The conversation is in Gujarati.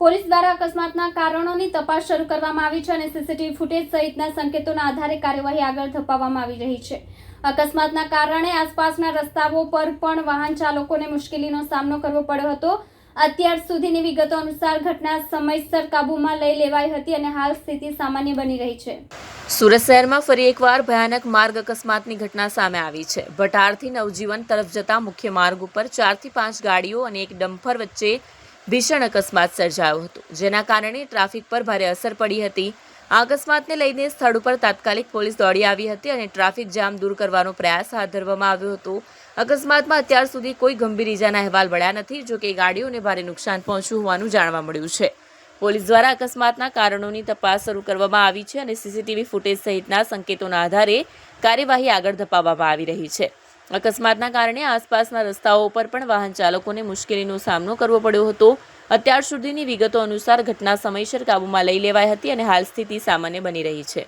પોલીસ દ્વારા અકસ્માતના કારણોની તપાસ શરૂ કરવામાં આવી છે અને સીસીટીવી ફૂટેજ સહિતના સંકેતોના આધારે કાર્યવાહી આગળ ધપાવવામાં આવી રહી છે. અકસ્માતના કારણે આસપાસના રસ્તાઓ પર પણ વાહન ચાલકોને મુશ્કેલીનો સામનો કરવો પડ્યો હતો. અત્યાર સુધીની વિગતો અનુસાર ઘટના સમયસર કાબૂમાં લઈ લેવાઈ હતી અને હાલ સ્થિતિ સામાન્ય બની રહી છે. સુરત શહેરમાં ફરી એકવાર ભયાનક માર્ગ અકસ્માતની ઘટના સામે આવી છે. ભટારથી નવજીવન તરફ જતા મુખ્ય માર્ગ ઉપર ચારથી પાંચ ગાડીઓ અને એક ડમ્ફર વચ્ચે ભીષણ અકસ્માત સર્જાયો હતો, જેના કારણે ટ્રાફિક પર ભારે અસર પડી હતી. આ અકસ્માતને લઈને સ્થળ ઉપર તાત્કાલિક પોલીસ દોડી આવી હતી અને ટ્રાફિક જામ દૂર કરવાનો પ્રયાસ હાથ ધરવામાં આવ્યો હતો. અકસ્માતમાં અત્યાર સુધી કોઈ ગંભીર ઇજાના અહેવાલ મળ્યા નથી જો કે ગાડીઓને ભારે નુકસાન પહોંચ્યું હોવાનું જાણવા મળ્યું છે. પોલીસ દ્વારા અકસ્માતના કારણોની તપાસ શરૂ કરવામાં આવી છે અને સીસીટીવી ફૂટેજ સહિતના સંકેતોના આધારે કાર્યવાહી આગળ ધપાવવામાં આવી રહી છે. અકસ્માતના કારણે આસપાસના રસ્તાઓ પર પણ વાહન ચાલકોને મુશ્કેલીનો સામનો કરવો પડ્યો હતો. અત્યાર સુધીની વિગતો અનુસાર ઘટના સમયસર કાબૂમાં લઈ લેવાઈ હતી અને હાલ સ્થિતિ સામાન્ય બની રહી છે.